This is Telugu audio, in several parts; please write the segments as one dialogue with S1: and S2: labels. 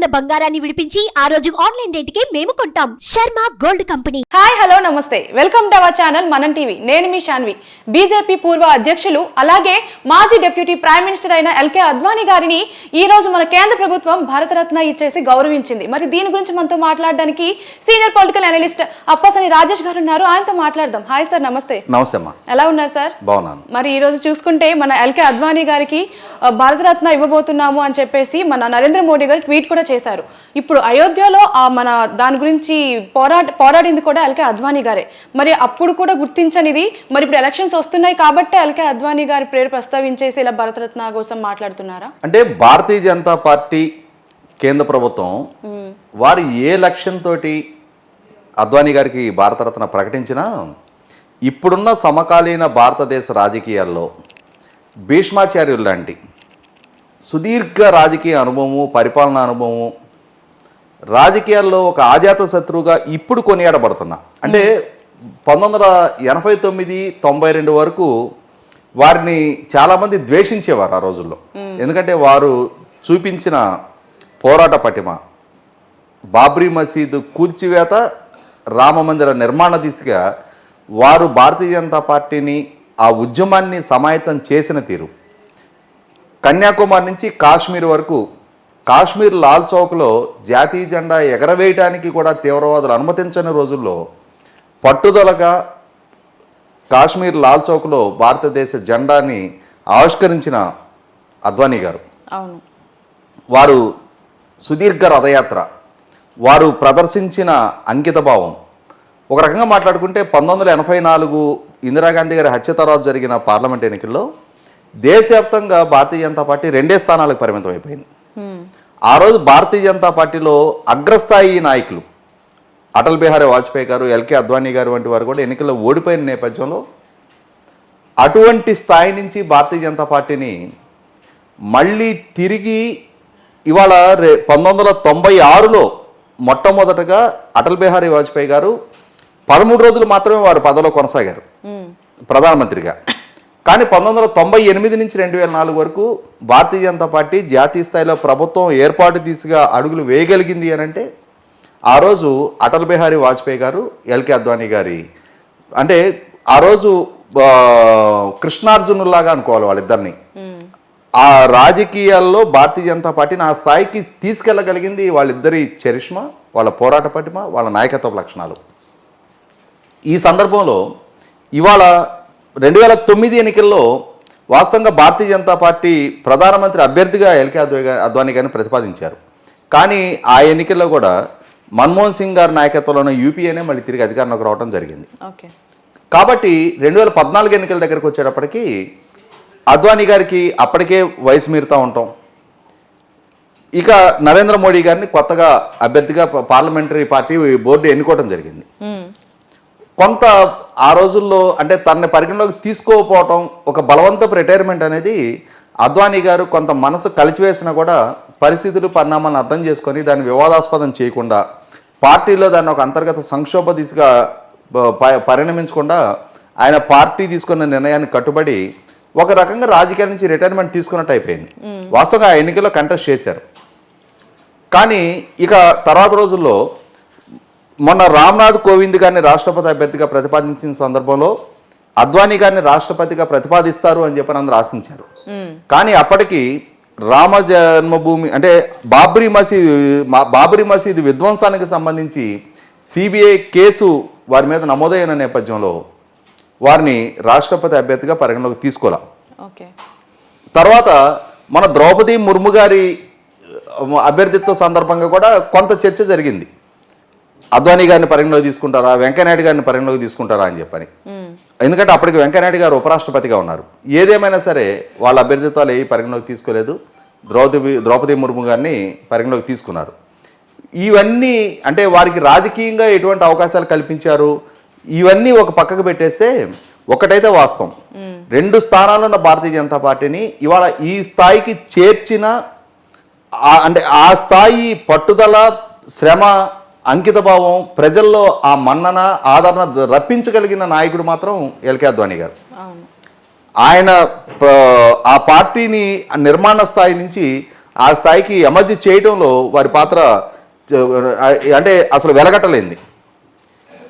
S1: ఉన్న బంగారాన్ని విడిపించి ఆ రోజు ఆన్లైన్ రేటుకే మేము కొంటాం. Sharma gold company.
S2: Hi hello namaste. Welcome to our channel Manam TV. నేను మీ శాన్వి. బీజేపీ పూర్వ అధ్యక్షులు అలాగే మాజీ డిప్యూటీ ప్రైమ్ మినిస్టర్ అయిన ఎల్కే అద్వానీ గారిని ఈ రోజు మన కేంద్ర ప్రభుత్వం భారతరత్న ఇచ్చేసి గౌరవించింది. మరి దీని గురించి మనతో మాట్లాడడానికి senior political analyst Appasani Rajesh garu ఉన్నారు. ఆయనతో మాట్లాడదాం. హాయ్ సార్ నమస్తే.
S3: నమస్తే అమ్మా.
S2: ఎలా ఉన్నారు సార్?
S3: బాగున్నాను.
S2: మరి ఈ రోజు చూసుకుంటే మన ఎల్కే అద్వానీ గారికి భారతరత్న ఇవ్వబోతున్నాము అని చెప్పేసి మన నరేంద్ర మోడీ గారు ట్వీట్ కూడా చేశారు. ఇప్పుడు అయోధ్యలో ఆ మన దాని గురించి పోరాట పోరాడింది కూడా ఎల్కే అద్వానీ గారే. మరి అప్పుడు కూడా గుర్తించనిది మరి ఇప్పుడు ఎలక్షన్స్ వస్తున్నాయి కాబట్టి ఎల్కే అద్వానీ గారి పేరు ప్రస్తావించేసి ఇలా భారతరత్న కోసం మాట్లాడుతున్నారా?
S3: అంటే భారతీయ జనతా పార్టీ కేంద్ర ప్రభుత్వం వారు ఏ లక్ష్యంతో అద్వానీ గారికి భారతరత్న ప్రకటించినా ఇప్పుడున్న సమకాలీన భారతదేశ రాజకీయాల్లో భీష్మాచార్యులు లాంటి సుదీర్ఘ రాజకీయ అనుభవము పరిపాలనా అనుభవము రాజకీయాల్లో ఒక ఆజాత శత్రువుగా ఇప్పుడు కొనియాడబడుతున్నా. అంటే పంతొమ్మిది వందల ఎనభై తొమ్మిది తొంభై రెండు వరకు వారిని చాలామంది ద్వేషించేవారు ఆ రోజుల్లో. ఎందుకంటే వారు చూపించిన పోరాట పటిమ బాబ్రీ మసీదు కూల్చివేత రామ మందిర నిర్మాణ దిశగా వారు భారతీయ జనతా పార్టీని ఆ ఉద్యమాన్ని సమాయత్తం చేసిన తీరు. కన్యాకుమారి నుంచి కాశ్మీర్ వరకు కాశ్మీర్ లాల్ చౌక్లో జాతీయ జెండా ఎగరవేయటానికి కూడా తీవ్రవాదులు అనుమతించని రోజుల్లో పట్టుదలగా కాశ్మీర్ లాల్ చౌక్లో భారతదేశ జెండాని ఆవిష్కరించిన అద్వానీ గారు. వారు సుదీర్ఘ రథయాత్ర వారు ప్రదర్శించిన అంకితభావం ఒక రకంగా మాట్లాడుకుంటే పంతొమ్మిది వందల ఎనభై నాలుగు ఇందిరాగాంధీ గారి హత్య తర్వాత జరిగిన పార్లమెంట్ ఎన్నికల్లో దేశవ్యాప్తంగా భారతీయ జనతా పార్టీ రెండే స్థానాలకు పరిమితం అయిపోయింది. ఆ రోజు భారతీయ జనతా పార్టీలో అగ్రస్థాయి నాయకులు అటల్ బిహారీ వాజ్పేయి గారు ఎల్కే అద్వానీ గారు వంటి వారు కూడా ఎన్నికల్లో ఓడిపోయిన నేపథ్యంలో అటువంటి స్థాయి నుంచి భారతీయ జనతా పార్టీని మళ్ళీ తిరిగి ఇవాళ రే పంతొమ్మిది వందల తొంభై ఆరులో మొట్టమొదటగా అటల్ బిహారీ వాజ్పేయి గారు పదమూడు రోజులు మాత్రమే వారు పదవిలో కొనసాగారు. ప్రధానమంత్రిగా. కానీ పంతొమ్మిది వందల తొంభై ఎనిమిది నుంచి రెండు వేల నాలుగు వరకు భారతీయ జనతా పార్టీ జాతీయ స్థాయిలో ప్రభుత్వం ఏర్పాటు దిశగా అడుగులు వేయగలిగింది అని అంటే ఆ రోజు అటల్ బిహారీ వాజ్పేయి గారు ఎల్కే అద్వానీ గారి అంటే ఆ రోజు కృష్ణార్జునులాగా అనుకోవాలి వాళ్ళిద్దరిని. ఆ రాజకీయాల్లో భారతీయ జనతా పార్టీని ఆ స్థాయికి తీసుకెళ్ళగలిగింది వాళ్ళిద్దరి చరిష్మా వాళ్ళ పోరాట పటిమ వాళ్ళ నాయకత్వ లక్షణాలు. ఈ సందర్భంలో ఇవాళ రెండు వేల తొమ్మిది ఎన్నికల్లో వాస్తవంగా భారతీయ జనతా పార్టీ ప్రధానమంత్రి అభ్యర్థిగా ఎల్కే అద్వానీ గారి- అద్వానీ గారిని ప్రతిపాదించారు. కానీ ఆ ఎన్నికల్లో కూడా మన్మోహన్ సింగ్ గారి నాయకత్వంలోని యూపీఏనే మళ్ళీ తిరిగి అధికారంలోకి రావడం జరిగింది.
S2: ఓకే.
S3: కాబట్టి రెండు వేల పద్నాలుగు ఎన్నికల దగ్గరకు వచ్చేటప్పటికి అద్వానీ గారికి అప్పటికే వయసు మీరుతూ ఉంటాం. ఇక నరేంద్ర మోడీ గారిని కొత్తగా అభ్యర్థిగా పార్లమెంటరీ పార్టీ బోర్డు ఎన్నుకోవడం జరిగింది. కొంత ఆ రోజుల్లో అంటే తనని పరిగణలోకి తీసుకోకపోవటం ఒక బలవంతపు రిటైర్మెంట్ అనేది అద్వానీ గారు కొంత మనసు కలిచివేసినా కూడా పరిస్థితులు పరిణామాలను అర్థం చేసుకొని దాన్ని వివాదాస్పదం చేయకుండా పార్టీలో దాన్ని ఒక అంతర్గత సంక్షోభ దిశగా పరిణమించకుండా ఆయన పార్టీ తీసుకున్న నిర్ణయాన్ని కట్టుబడి ఒక రకంగా రాజకీయాల నుంచి రిటైర్మెంట్ తీసుకున్నట్టు అయిపోయింది. వాస్తవంగా ఆ ఎన్నికల్లో కంటెస్ట్ చేశారు. కానీ ఇక తర్వాత రోజుల్లో మొన్న రామ్నాథ్ కోవింద్ గారిని రాష్ట్రపతి అభ్యర్థిగా ప్రతిపాదించిన సందర్భంలో అద్వానీ గారిని రాష్ట్రపతిగా ప్రతిపాదిస్తారు అని చెప్పని అందరూ ఆశించారు. కానీ అప్పటికి రామ జన్మభూమి అంటే బాబ్రీ మసీద్ బాబ్రీ మసీద్ విధ్వంసానికి సంబంధించి సిబిఐ కేసు వారి మీద నమోదైన నేపథ్యంలో వారిని రాష్ట్రపతి అభ్యర్థిగా పరిగణలోకి తీసుకోలే.
S2: ఓకే.
S3: తర్వాత మన ద్రౌపది ముర్ము గారి అభ్యర్థిత్వ సందర్భంగా కూడా కొంత చర్చ జరిగింది. అద్వానీ గారిని పరిగణలోకి తీసుకుంటారా? వెంకయ్యనాయుడు గారిని పరిగణలోకి తీసుకుంటారా అని చెప్పని. ఎందుకంటే అప్పటికి వెంకయ్యనాయుడు గారు ఉపరాష్ట్రపతిగా ఉన్నారు. ఏదేమైనా సరే వాళ్ళ అభ్యర్థిత్వాలు ఏ పరిగణలోకి తీసుకోలేదు. ద్రౌపది ద్రౌపది ముర్ము గారిని పరిగణలోకి తీసుకున్నారు. ఇవన్నీ అంటే వారికి రాజకీయంగా ఎటువంటి అవకాశాలు కల్పించారు? ఇవన్నీ ఒక పక్కకు పెట్టేస్తే ఒకటైతే వాస్తవం. రెండు స్థానాలు ఉన్న భారతీయ జనతా పార్టీని ఇవాళ ఈ స్థాయికి చేర్చిన అంటే ఆ స్థాయి పట్టుదల శ్రమ అంకితభావం ప్రజల్లో ఆ మన్నన ఆదరణ రప్పించగలిగిన నాయకుడు మాత్రం ఎల్కే అద్వానీ గారు. ఆయన ఆ పార్టీని నిర్మాణ స్థాయి నుంచి ఆ స్థాయికి ఎమర్జీ చేయటంలో వారి పాత్ర అంటే అసలు వెలగట్టలేంది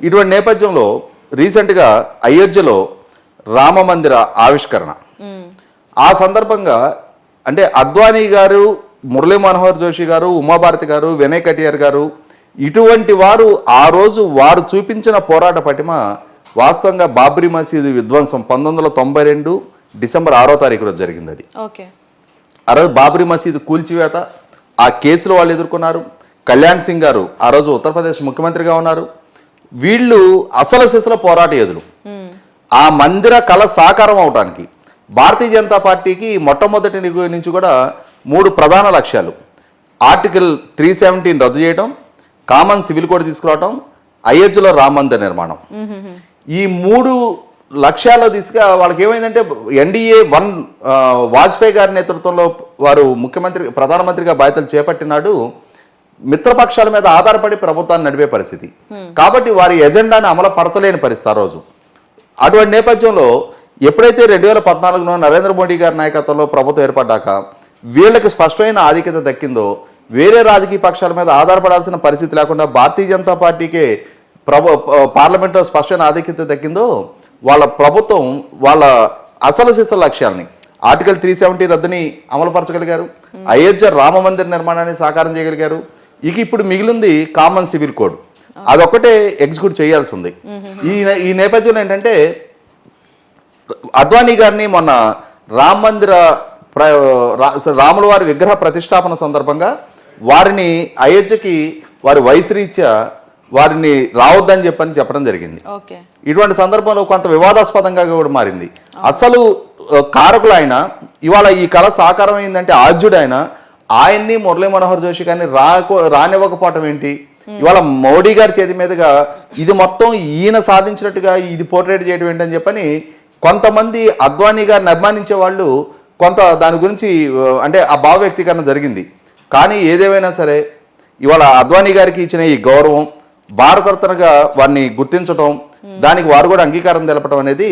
S3: ఇటువంటి నేపథ్యంలో రీసెంట్గా అయోధ్యలో రామ మందిర ఆవిష్కరణ. ఆ సందర్భంగా అంటే అద్వానీ గారు మురళీ మనోహర్ జోషి గారు ఉమాభారతి గారు వినయ్ కటియార్ గారు ఇటువంటి వారు ఆ రోజు వారు చూపించిన పోరాట పటిమ వాస్తవంగా బాబ్రీ మసీదు విధ్వంసం పంతొమ్మిది వందల తొంభై రెండు డిసెంబర్ ఆరో తారీఖు రోజు జరిగింది అది.
S2: ఓకే.
S3: ఆ రోజు బాబ్రీ మసీదు కూల్చివేత ఆ కేసులు వాళ్ళు ఎదుర్కొన్నారు. కళ్యాణ్ సింగ్ గారు ఆ రోజు ఉత్తరప్రదేశ్ ముఖ్యమంత్రిగా ఉన్నారు. వీళ్ళు అసలు సిసల పోరాట ఎదురు ఆ మందిర కళ సాకారం అవడానికి భారతీయ జనతా పార్టీకి మొట్టమొదటి నుంచి కూడా మూడు ప్రధాన లక్ష్యాలు. ఆర్టికల్ త్రీ సెవెంటీన్ రద్దు చేయడం కామన్ సివిల్ కోడ్ తీసుకురావటం అయోధ్యలో రామ మందిర్ నిర్మాణం. ఈ మూడు లక్ష్యాల్లో తీసుక వాళ్ళకి ఏమైందంటే ఎన్డీఏ వన్ వాజ్పేయి గారి నేతృత్వంలో వారు ముఖ్యమంత్రి ప్రధానమంత్రిగా బాధ్యతలు చేపట్టినాడు. మిత్రపక్షాల మీద ఆధారపడి ప్రభుత్వాన్ని నడిపే పరిస్థితి. కాబట్టి వారి ఎజెండాని అమలు పరచలేని పరిస్థితి ఆ రోజు. అటువంటి నేపథ్యంలో ఎప్పుడైతే రెండు వేల పద్నాలుగులో నరేంద్ర మోడీ గారి నాయకత్వంలో ప్రభుత్వం ఏర్పడ్డాక వీళ్ళకి స్పష్టమైన ఆధిక్యత దక్కిందో వేరే రాజకీయ పక్షాల మీద ఆధారపడాల్సిన పరిస్థితి లేకుండా భారతీయ జనతా పార్టీకే ప్రభు పార్లమెంట్లో స్పష్టమైన ఆధిక్యత దక్కిందో వాళ్ళ ప్రభుత్వం వాళ్ళ అసలు సిసల లక్ష్యాలని ఆర్టికల్ త్రీ సెవెంటీ రద్దుని అమలుపరచగలిగారు. అయోధ్య రామ మందిర నిర్మాణాన్ని సాకారం చేయగలిగారు. ఇక ఇప్పుడు మిగిలింది కామన్ సివిల్ కోడ్. అదొక్కటే ఎగ్జిక్యూట్ చేయాల్సి ఉంది ఈ ఈ నేపథ్యంలో ఏంటంటే అద్వానీ గారిని మొన్న రామ మందిర ప్ర- రా- రాముల వారి విగ్రహ ప్రతిష్టాపన సందర్భంగా వారిని అయోధ్యకి వారి వయసు రీత్యా వారిని రావద్దని చెప్పని చెప్పడం జరిగింది. ఇటువంటి సందర్భంలో కొంత వివాదాస్పదంగా కూడా మారింది. అసలు కారకులు ఆయన ఇవాళ ఈ కళ సాకారం అయిందంటే ఆద్యుడు ఆయన ఆయన్ని మురళీ మనోహర్ జోషి గారిని రాకో రానివ్వకపోవటం ఏంటి? ఇవాళ మోడీ గారి చేతి మీదుగా ఇది మొత్తం ఈయన సాధించినట్టుగా ఇది పోర్ట్రేట్ చేయడం ఏంటని చెప్పని కొంతమంది అద్వానీ గారిని అభిమానించే వాళ్ళు కొంత దాని గురించి అంటే ఆ భావ వ్యక్తీకరణ జరిగింది. కానీ ఏదేమైనా సరే ఇవాళ అద్వానీ గారికి ఇచ్చిన ఈ గౌరవం భారతరత్నగా వారిని గుర్తించటం దానికి వారు కూడా అంగీకారం తెలపడం అనేది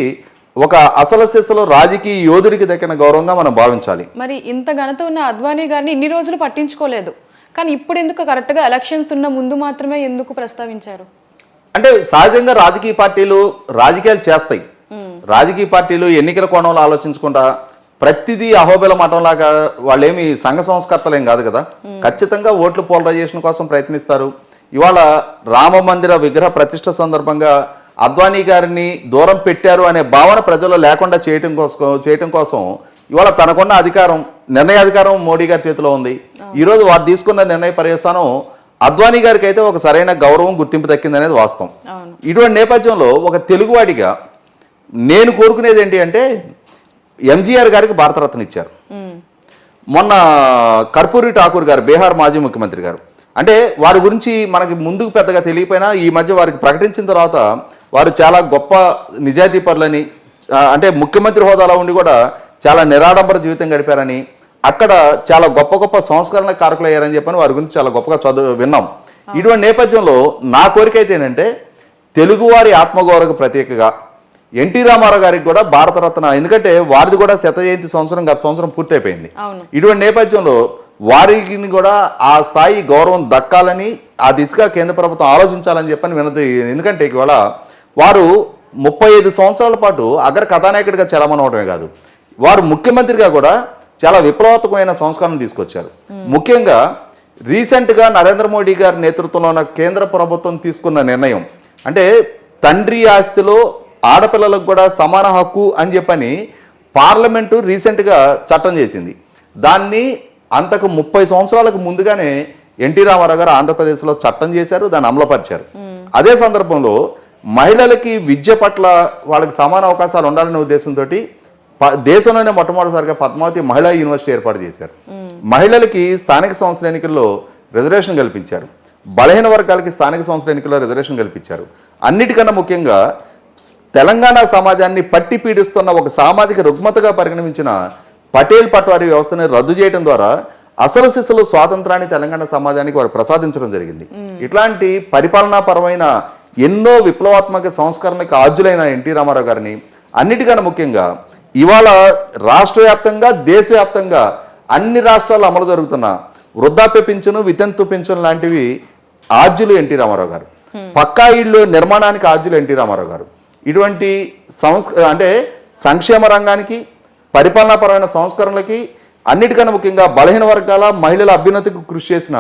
S3: ఒక అసలు సిసలు రాజకీయ యోధుడికి దక్కిన గౌరవంగా మనం భావించాలి.
S2: మరి ఇంత ఘనత ఉన్న అద్వానీ గారిని ఇన్ని రోజులు పట్టించుకోలేదు. కానీ ఇప్పుడు ఎందుకు కరెక్ట్గా ఎలక్షన్స్ ఉన్న ముందు మాత్రమే ఎందుకు ప్రస్తావించారు?
S3: అంటే సహజంగా రాజకీయ పార్టీలు రాజకీయాలు చేస్తాయి. రాజకీయ పార్టీలు ఎన్నికల కోణంలో ఆలోచించకుండా ప్రతిదీ అహోబిల మఠంలాగా వాళ్ళేమి సంఘ సంస్కర్తలేం కాదు కదా. ఖచ్చితంగా ఓట్లు పోలరైజేషన్ కోసం ప్రయత్నిస్తారు. ఇవాళ రామ మందిర విగ్రహ ప్రతిష్ట సందర్భంగా అద్వానీ గారిని దూరం పెట్టారు అనే భావన ప్రజల్లో లేకుండా చేయటం కోసం చేయటం కోసం ఇవాళ తనకున్న అధికారం నిర్ణయాధికారం మోడీ గారి చేతిలో ఉంది. ఈరోజు వారు తీసుకున్న నిర్ణయ పర్యవసానం అద్వానీ గారికి అయితే ఒక సరైన గౌరవం గుర్తింపు దక్కిందనేది వాస్తవం.
S2: అవును.
S3: ఇటువంటి నేపథ్యంలో ఒక తెలుగువాడిగా నేను కోరుకునేది ఏంటి అంటే ఎంజీఆర్ గారికి భారతరత్న ఇచ్చారు. మొన్న కర్పూరి ఠాకూర్ గారు బీహార్ మాజీ ముఖ్యమంత్రి గారు. అంటే వారి గురించి మనకి ముందుకు పెద్దగా తెలియపోయినా ఈ మధ్య వారికి ప్రకటించిన తర్వాత వారు చాలా గొప్ప నిజాయితీ పరులని అంటే ముఖ్యమంత్రి హోదాలో ఉండి కూడా చాలా నిరాడంబర జీవితం గడిపారని అక్కడ చాలా గొప్ప గొప్ప సంస్కరణ కారకులు అయ్యారని చెప్పని వారి గురించి చాలా గొప్పగా చదువు విన్నాం. ఇటువంటి నేపథ్యంలో నా కోరిక అయితే ఏంటంటే తెలుగువారి ఆత్మగౌరవకు ప్రతీకగా ఎన్టీ రామారావు గారికి కూడా భారతరత్న ఎందుకంటే వారిది కూడా శత జయంతి సంవత్సరం గత సంవత్సరం పూర్తయిపోయింది. ఇటువంటి నేపథ్యంలో వారికి కూడా ఆ స్థాయి గౌరవం దక్కాలని ఆ దిశగా కేంద్ర ప్రభుత్వం ఆలోచించాలని చెప్పని వినది ఎందుకంటే ఇవాళ వారు ముప్పై ఐదు సంవత్సరాల పాటు అగ్ర కథానాయకుడిగా చలమనవడమే కాదు వారు ముఖ్యమంత్రిగా కూడా చాలా విప్లవాత్మకమైన సంస్కరణలు తీసుకొచ్చారు. ముఖ్యంగా రీసెంట్గా నరేంద్ర మోడీ గారి నేతృత్వంలో ఉన్న కేంద్ర ప్రభుత్వం తీసుకున్న నిర్ణయం అంటే తండ్రి ఆస్తిలో ఆడపిల్లలకు కూడా సమాన హక్కు అని చెప్పని పార్లమెంటు రీసెంట్గా చట్టం చేసింది. దాన్ని అంతకు ముప్పై సంవత్సరాలకు ముందుగానే ఎన్టీ రామారావు గారు ఆంధ్రప్రదేశ్లో చట్టం చేశారు దాన్ని అమలుపరిచారు. అదే సందర్భంలో మహిళలకి విద్య పట్ల వాళ్ళకి సమాన అవకాశాలు ఉండాలనే ఉద్దేశంతో దేశంలోనే మొట్టమొదటిసారిగా పద్మావతి మహిళా యూనివర్సిటీ ఏర్పాటు చేశారు. మహిళలకి స్థానిక సంస్థల ఎన్నికల్లో రిజర్వేషన్ కల్పించారు. బలహీన వర్గాలకి స్థానిక సంస్థల ఎన్నికల్లో రిజర్వేషన్ కల్పించారు. అన్నిటికన్నా ముఖ్యంగా తెలంగాణ సమాజాన్ని పట్టి పీడిస్తున్న ఒక సామాజిక రుగ్మతగా పరిగణించిన పటేల్ పట్వారీ వ్యవస్థని రద్దు చేయడం ద్వారా అసలు సిసలు స్వాతంత్రాన్ని తెలంగాణ సమాజానికి వారు ప్రసాదించడం జరిగింది. ఇట్లాంటి పరిపాలనాపరమైన ఎన్నో విప్లవాత్మక సంస్కరణకు ఆజ్యులైన ఎన్టీ రామారావు గారిని అన్నిటికన్నా ముఖ్యంగా ఇవాళ రాష్ట్ర వ్యాప్తంగా దేశవ్యాప్తంగా అన్ని రాష్ట్రాల్లో అమలు జరుగుతున్న వృద్ధాప్య పింఛను వితంతు పింఛను లాంటివి ఆద్యులు ఎన్టీ రామారావు గారు. పక్కా ఇళ్ళు నిర్మాణానికి ఆద్యులు ఎన్టీ రామారావు గారు. ఇటువంటి సంస్ అంటే సంక్షేమ రంగానికి పరిపాలనాపరమైన సంస్కరణలకి అన్నిటికన్నా ముఖ్యంగా బలహీన వర్గాల మహిళల అభ్యున్నతికి కృషి చేసిన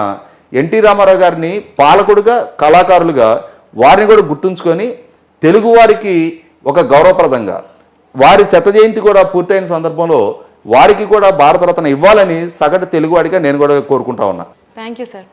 S3: ఎన్టీ రామారావు గారిని పాలకుడుగా కళాకారులుగా వారిని కూడా గుర్తుంచుకొని తెలుగువారికి ఒక గౌరవప్రదంగా వారి శత జయంతి కూడా పూర్తయిన సందర్భంలో వారికి కూడా భారతరత్న ఇవ్వాలని సగటు తెలుగువాడిగా నేను కూడా కోరుకుంటా ఉన్నా.
S2: Thank you sir